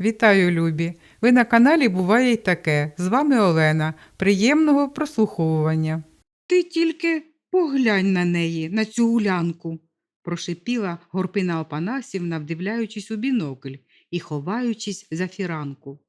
Вітаю, любі! Ви на каналі Буває й таке. З вами Олена. Приємного прослуховування. Ти тільки поглянь на неї, на цю гулянку, прошипіла Горпина Опанасівна, вдивляючись у бінокль і ховаючись за фіранку.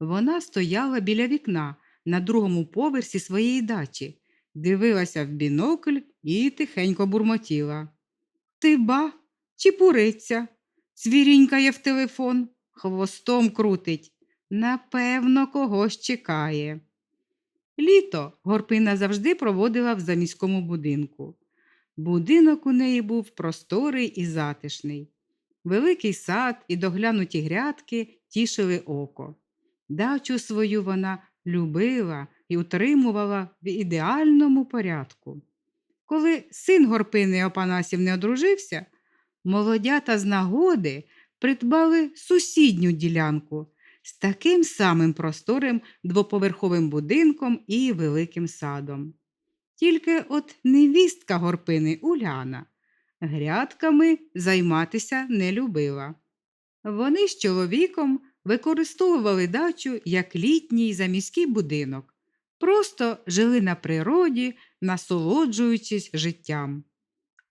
Вона стояла біля вікна на другому поверсі своєї дачі, дивилася в бінокль і тихенько бурмотіла. Ти ба, чіпуриться, цвірінькає в телефон, хвостом крутить. Напевно, когось чекає. Літо Горпина завжди проводила в заміському будинку. Будинок у неї був просторий і затишний. Великий сад і доглянуті грядки тішили око. Дачу свою вона любила і утримувала в ідеальному порядку. Коли син Горпини Опанасівни одружився, молодята з нагоди придбали сусідню ділянку з таким самим просторим двоповерховим будинком і великим садом. Тільки от невістка Горпини Уляна грядками займатися не любила. Вони з чоловіком використовували дачу як літній заміський будинок, просто жили на природі, насолоджуючись життям.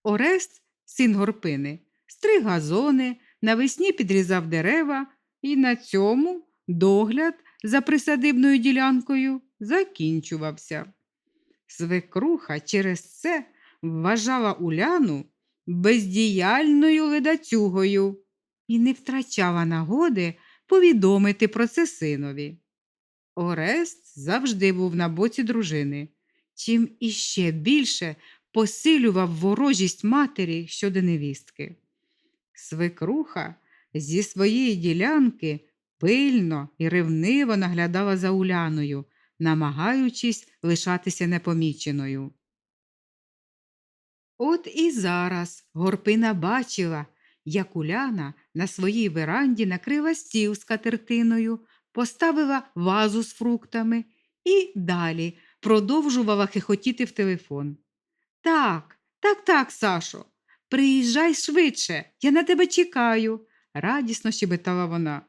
Орест, син Горпини, стриг газони, навесні підрізав дерева, і на цьому догляд за присадибною ділянкою закінчувався. Свекруха через це вважала Уляну бездіяльною ледацюгою і не втрачала нагоди повідомити про це синові. Орест завжди був на боці дружини, чим іще більше посилював ворожість матері щодо невістки. Свекруха зі своєї ділянки пильно і ревниво наглядала за Уляною, намагаючись лишатися непоміченою. От і зараз Горпина бачила, як Уляна на своїй веранді накрила стіл з катертиною, поставила вазу з фруктами і далі продовжувала хихотіти в телефон. Так, так, так, Сашо, приїжджай швидше, я на тебе чекаю, радісно щебетала вона.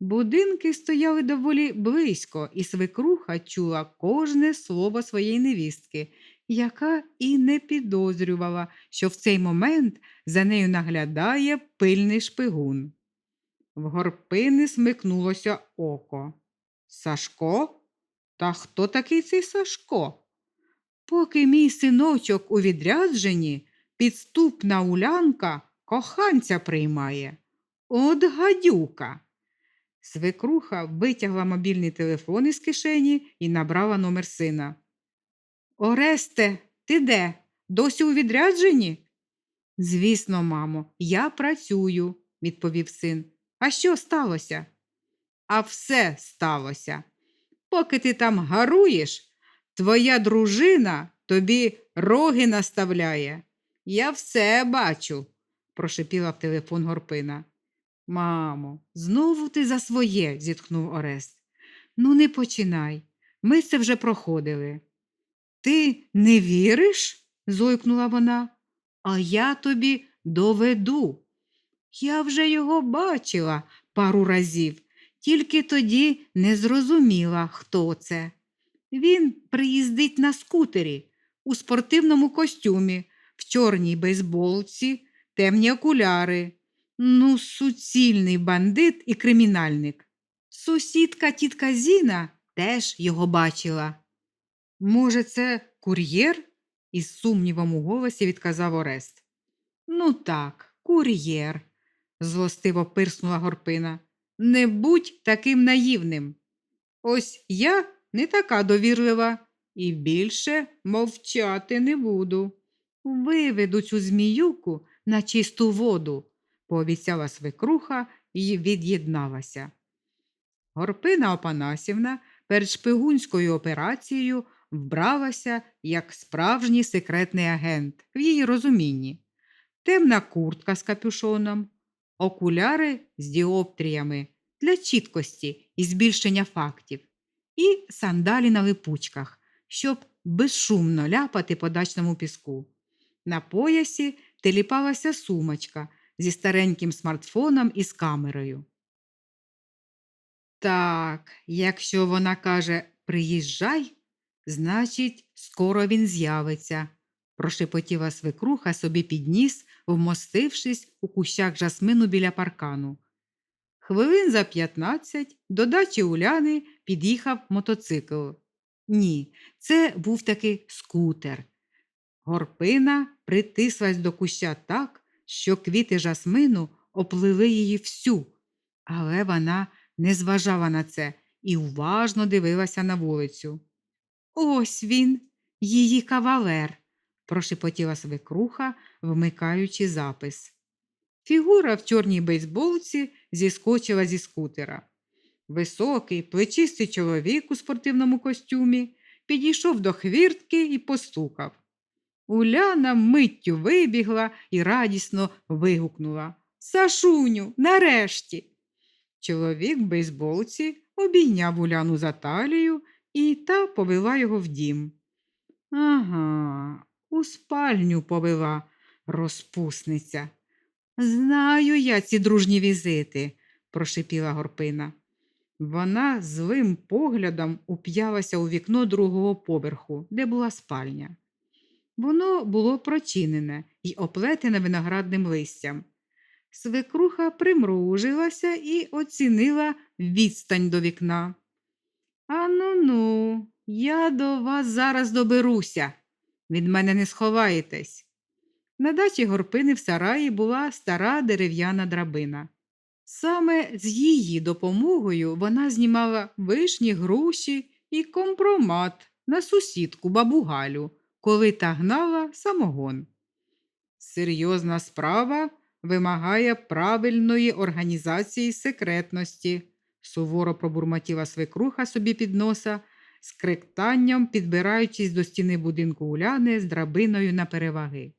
Будинки стояли доволі близько, і свекруха чула кожне слово своєї невістки, яка і не підозрювала, що в цей момент за нею наглядає пильний шпигун. В горпини смикнулося око. Сашко? Та хто такий цей Сашко? Поки мій синочок у відрядженні, підступна улянка коханця приймає. От гадюка. Свекруха витягла мобільний телефон із кишені і набрала номер сина. Оресте, ти де? Досі у відрядженні? Звісно, мамо, я працюю, відповів син. А що сталося? А все сталося. Поки ти там гаруєш, твоя дружина тобі роги наставляє. Я все бачу, прошепіла в телефон Горпина. Мамо, знову ти за своє, зітхнув Орест. Ну, не починай. Ми це вже проходили. Ти не віриш? зойкнула вона. А я тобі доведу. Я вже його бачила пару разів, тільки тоді не зрозуміла, хто це. Він приїздить на скутері у спортивному костюмі, в чорній бейсболці, темні окуляри. Ну, суцільний бандит і кримінальник. Сусідка тітка Зіна теж його бачила. Може, це кур'єр? із сумнівом у голосі відказав Орест. Ну так, кур'єр, злостиво пирснула горпина. Не будь таким наївним. Ось я не така довірлива і більше мовчати не буду. Виведу цю зміюку на чисту воду, пообіцяла свекруха і від'єдналася. Горпина Опанасівна перед шпигунською операцією вбралася як справжній секретний агент в її розумінні. Темна куртка з капюшоном, окуляри з діоптріями для чіткості і збільшення фактів, і сандалі на липучках, щоб безшумно ляпати по дачному піску. На поясі теліпалася сумочка зі стареньким смартфоном і з камерою. Так, якщо вона каже приїжджай, значить, скоро він з'явиться, прошепотіла свекруха собі під ніс, вмостившись у кущах жасмину біля паркану. Хвилин за п'ятнадцять до дачі Уляни під'їхав мотоцикл. Ні, це був таки скутер. Горпина притислась до куща так, що квіти жасмину оплили її всю, але вона не зважала на це і уважно дивилася на вулицю. Ось він, її кавалер, прошепотіла свекруха, вмикаючи запис. Фігура в чорній бейсболці зіскочила зі скутера. Високий, плечистий чоловік у спортивному костюмі підійшов до хвіртки і постукав. Уляна миттю вибігла і радісно вигукнула Сашуню, нарешті. Чоловік в бейсболці обійняв Уляну за талію, і та повела його в дім. Ага, у спальню повела розпусниця. Знаю я ці дружні візити, прошипіла горпина. Вона злим поглядом уп'ялася у вікно другого поверху, де була спальня. Воно було прочинене і оплетене виноградним листям. Свекруха примружилася і оцінила відстань до вікна. Ану ну, я до вас зараз доберуся. Від мене не сховаєтесь. На дачі горпини в сараї була стара дерев'яна драбина. Саме з її допомогою вона знімала вишні, груші і компромат на сусідку бабу Галю, коли та гнала самогон. Серйозна справа вимагає правильної організації секретності, суворо пробурмотіла свекруха собі під носа, з кректанням підбираючись до стіни будинку Уляни з драбиною на переваги.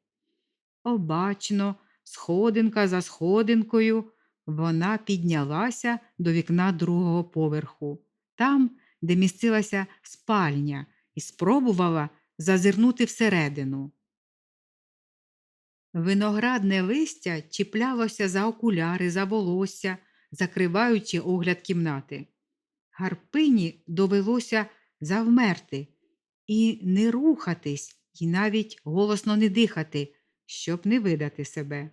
Обачно, сходинка за сходинкою, вона піднялася до вікна другого поверху, там, де містилася спальня, і спробувала зазирнути всередину. Виноградне листя чіплялося за окуляри, за волосся, закриваючи огляд кімнати. Гарпині довелося завмерти і не рухатись, і навіть голосно не дихати, щоб не видати себе.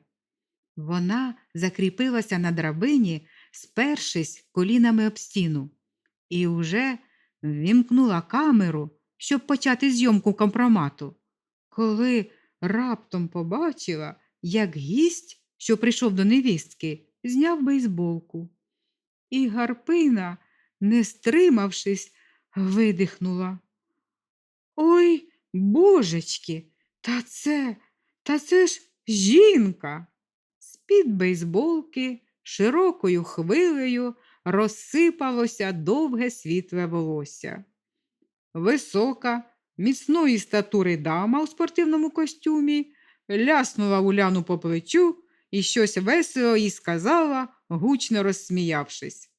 Вона закріпилася на драбині, спершись колінами об стіну, і вже вімкнула камеру, щоб почати зйомку компромату, коли раптом побачила, як гість, що прийшов до невістки, зняв бейсболку. І Гарпина, не стримавшись, видихнула. Ой, божечки, та це, та це ж жінка. З-під бейсболки широкою хвилею розсипалося довге світле волосся. Висока, міцної статури дама у спортивному костюмі ляснула Уляну по плечу і щось весело їй сказала, гучно розсміявшись.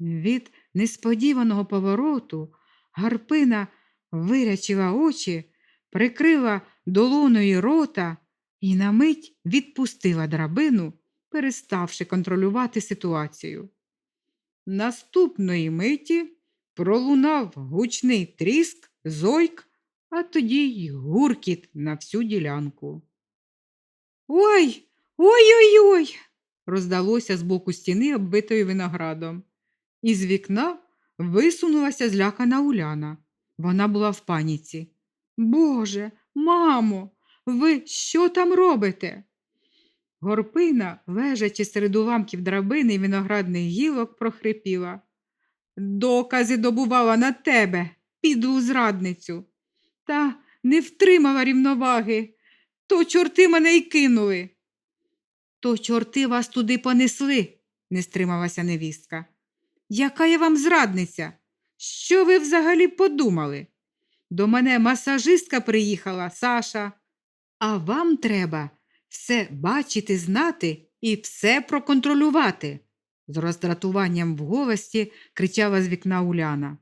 Від несподіваного повороту Гарпина вирячила очі, прикрила долоною рота і на мить відпустила драбину, переставши контролювати ситуацію. Наступної миті пролунав гучний тріск, зойк, а тоді й гуркіт на всю ділянку. Ой, ой-ой-ой! роздалося з боку стіни, оббитої виноградом. Із вікна висунулася злякана Уляна. Вона була в паніці. Боже, мамо, ви що там робите? Горпина, лежачи серед уламків драбини й виноградних гілок, прохрипіла. Докази добувала на тебе, підлу зрадницю. Та не втримала рівноваги. То чорти мене й кинули. То чорти вас туди понесли, не стрималася невістка. Яка я вам зрадниця? Що ви взагалі подумали? До мене масажистка приїхала, Саша. А вам треба все бачити, знати і все проконтролювати, з роздратуванням в голосі кричала з вікна Уляна.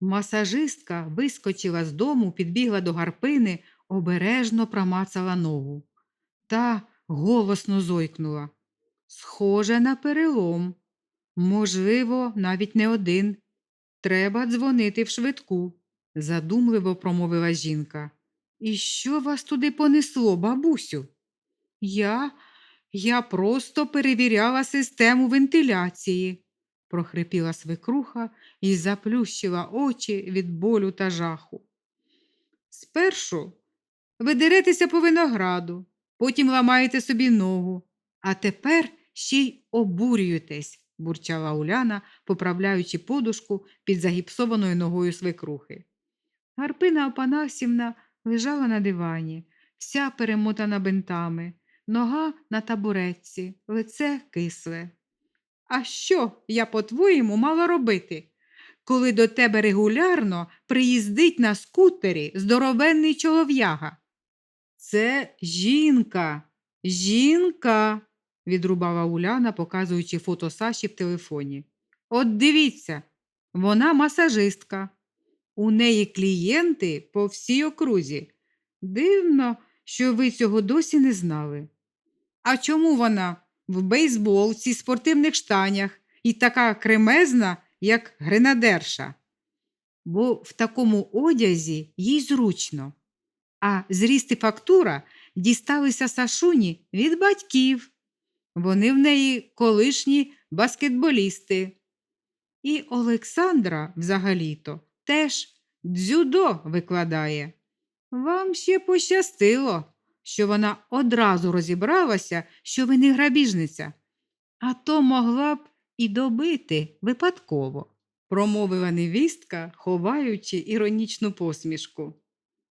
Масажистка вискочила з дому, підбігла до гарпини, обережно промацала ногу. Та голосно зойкнула. Схоже на перелом. Можливо, навіть не один. Треба дзвонити в швидку, задумливо промовила жінка. І що вас туди понесло, бабусю? Я, я просто перевіряла систему вентиляції, прохрипіла свекруха і заплющила очі від болю та жаху. Спершу ви деретеся по винограду, потім ламаєте собі ногу, а тепер ще й обурюєтесь, бурчала Уляна, поправляючи подушку під загіпсованою ногою свекрухи. Гарпина Опанасівна лежала на дивані, вся перемотана бинтами, нога на табуретці, лице кисле. А що я, по-твоєму, мала робити? Коли до тебе регулярно приїздить на скутері здоровенний чолов'яга. Це жінка, жінка, відрубала Уляна, показуючи фото Саші в телефоні. От дивіться, вона масажистка. У неї клієнти по всій окрузі. Дивно, що ви цього досі не знали. А чому вона в бейсболці, спортивних штанях і така кремезна, як гренадерша? Бо в такому одязі їй зручно. А зріст і фактура дісталися Сашуні від батьків. Вони в неї колишні баскетболісти. І Олександра взагалі-то теж дзюдо викладає. Вам ще пощастило, що вона одразу розібралася, що ви не грабіжниця, а то могла б і добити випадково, промовила невістка, ховаючи іронічну посмішку.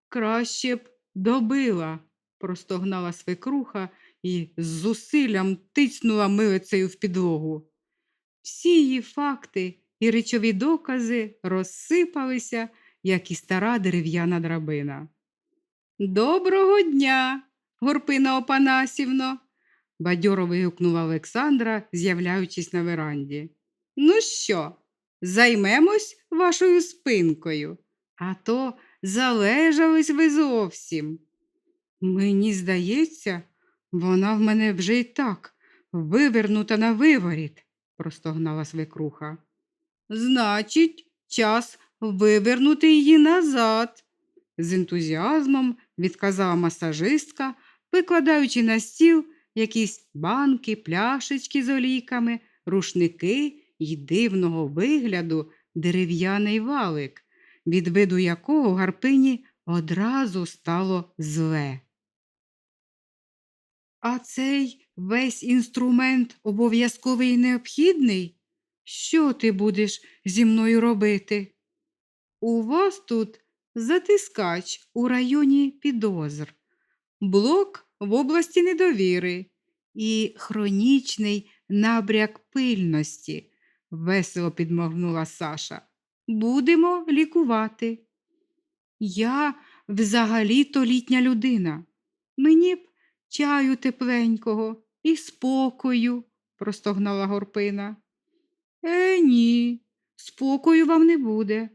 Краще б добила, простогнала свекруха і з зусиллям тицнула милицею в підлогу. Всі її факти і речові докази розсипалися, як і стара дерев'яна драбина. Доброго дня, Горпина Опанасівно, бадьоро вигукнула Олександра, з'являючись на веранді. Ну що, займемось вашою спинкою, а то залежались ви зовсім. Мені здається, вона в мене вже й так вивернута на виворіт, простогнала свекруха. Значить, час вивернути її назад, з ентузіазмом відказала масажистка, викладаючи на стіл якісь банки, пляшечки з олійками, рушники й дивного вигляду дерев'яний валик, від виду якого гарпині одразу стало зле. А цей весь інструмент обов'язковий і необхідний? Що ти будеш зі мною робити? У вас тут затискач у районі підозр, блок в області недовіри і хронічний набряк пильності, весело підморгнула Саша. Будемо лікувати. Я взагалі-то літня людина. Мені б чаю тепленького і спокою, простогнала горпина. Е, ні, спокою вам не буде.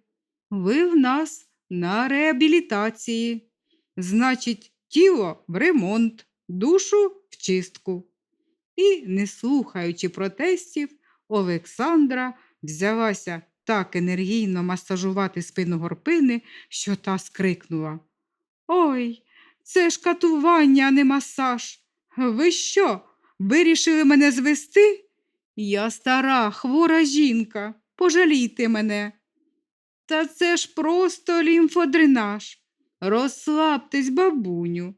Ви в нас на реабілітації. Значить, тіло в ремонт, душу в чистку. І, не слухаючи протестів, Олександра взялася так енергійно масажувати спину горпини, що та скрикнула. Ой, це ж катування, а не масаж. Ви що? Вирішили мене звести? Я стара, хвора жінка, пожалійте мене. Та це ж просто лімфодренаж. Розслабтесь, бабуню,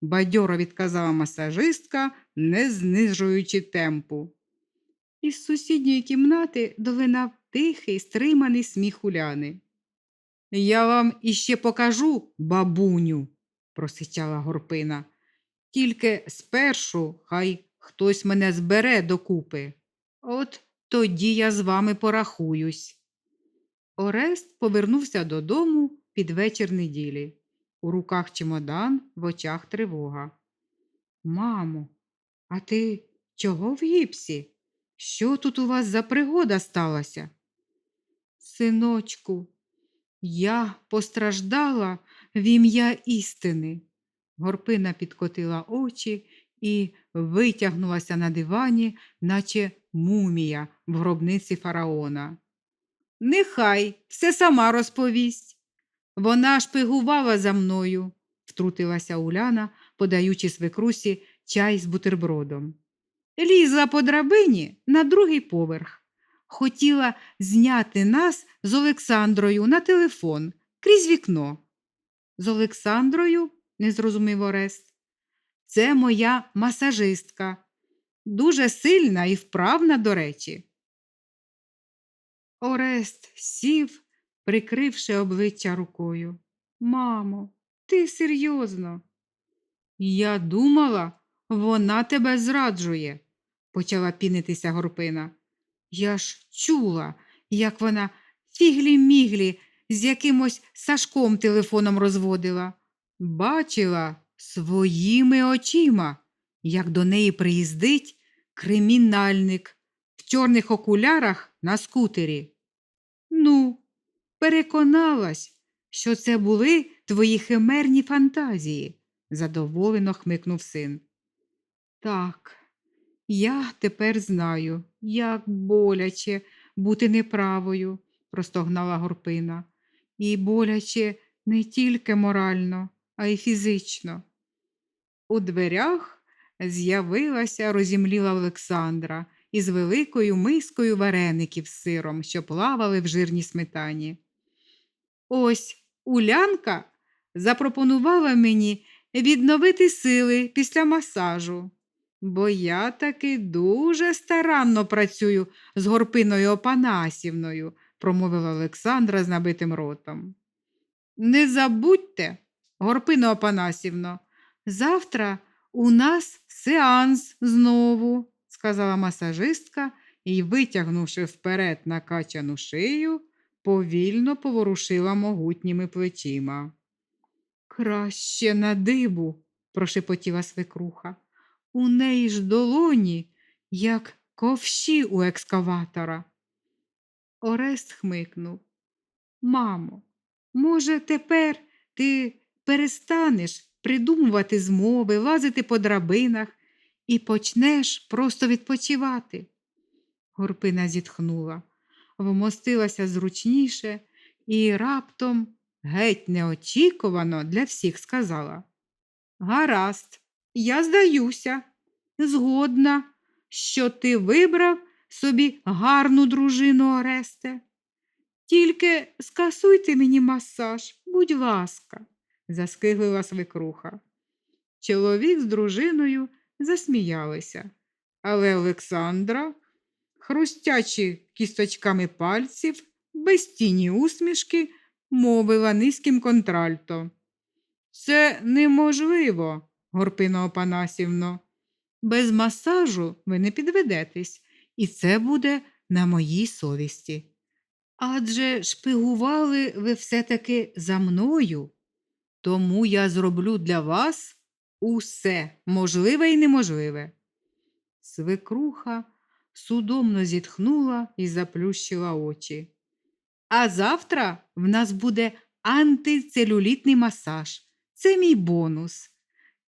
бадьоро відказала масажистка, не знижуючи темпу. Із сусідньої кімнати долинав тихий, стриманий сміх Уляни. Я вам іще покажу, бабуню, просичала горпина. Тільки спершу хай хтось мене збере докупи. От тоді я з вами порахуюсь. Орест повернувся додому під вечір неділі. У руках чемодан, в очах тривога. Мамо, а ти чого в гіпсі? Що тут у вас за пригода сталася? Синочку, я постраждала в ім'я істини. Горпина підкотила очі і витягнулася на дивані, наче мумія в гробниці фараона. Нехай все сама розповість. Вона шпигувала за мною, втрутилася Уляна, подаючи свекрусі чай з бутербродом. Лізла по драбині на другий поверх. Хотіла зняти нас з Олександрою на телефон крізь вікно. З Олександрою? не зрозумів Орест. Це моя масажистка. Дуже сильна і вправна, до речі. Орест сів, прикривши обличчя рукою. Мамо, ти серйозно? Я думала, вона тебе зраджує, почала пінитися горпина. Я ж чула, як вона фіглі-міглі з якимось Сашком телефоном розводила. Бачила своїми очима, як до неї приїздить кримінальник в чорних окулярах на скутері. Ну, переконалась, що це були твої химерні фантазії, задоволено хмикнув син. Так, я тепер знаю, як боляче бути неправою, простогнала горпина. І боляче не тільки морально, а й фізично. У дверях з'явилася розімліла Олександра із великою мискою вареників з сиром, що плавали в жирній сметані. Ось Улянка запропонувала мені відновити сили після масажу, бо я таки дуже старанно працюю з горпиною Опанасівною, промовила Олександра з набитим ротом. Не забудьте, Горпино Опанасівно, завтра у нас сеанс знову, сказала масажистка і, витягнувши вперед накачану шию, повільно поворушила могутніми плечима. Краще на дибу, прошепотіла свекруха. У неї ж долоні, як ковші у екскаватора. Орест хмикнув. Мамо, може, тепер ти перестанеш придумувати змови, лазити по драбинах і почнеш просто відпочивати. Горпина зітхнула, вмостилася зручніше і раптом, геть неочікувано для всіх сказала. Гаразд, я здаюся, згодна, що ти вибрав собі гарну дружину Оресте. Тільки скасуйте мені масаж, будь ласка, заскиглила свекруха. Чоловік з дружиною засміялися, але Олександра, хрустячи кісточками пальців, без тіні усмішки, мовила низьким контральто. Це неможливо, Горпино Опанасівно. Без масажу ви не підведетесь, і це буде на моїй совісті. Адже шпигували ви все-таки за мною, тому я зроблю для вас усе можливе і неможливе. Свекруха судомно зітхнула і заплющила очі. А завтра в нас буде антицелюлітний масаж. Це мій бонус.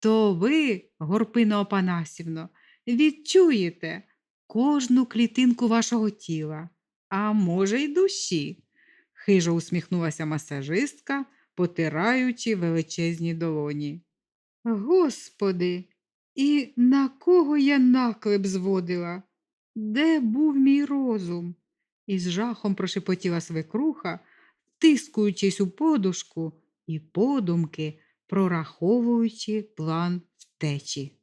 То ви, Горпино Опанасівно, відчуєте кожну клітинку вашого тіла, а може, й душі, хижо усміхнулася масажистка, потираючи величезні долоні. Господи, і на кого я наклеп зводила? Де був мій розум? Із жахом прошепотіла свекруха, тискуючись у подушку і подумки, прораховуючи план втечі.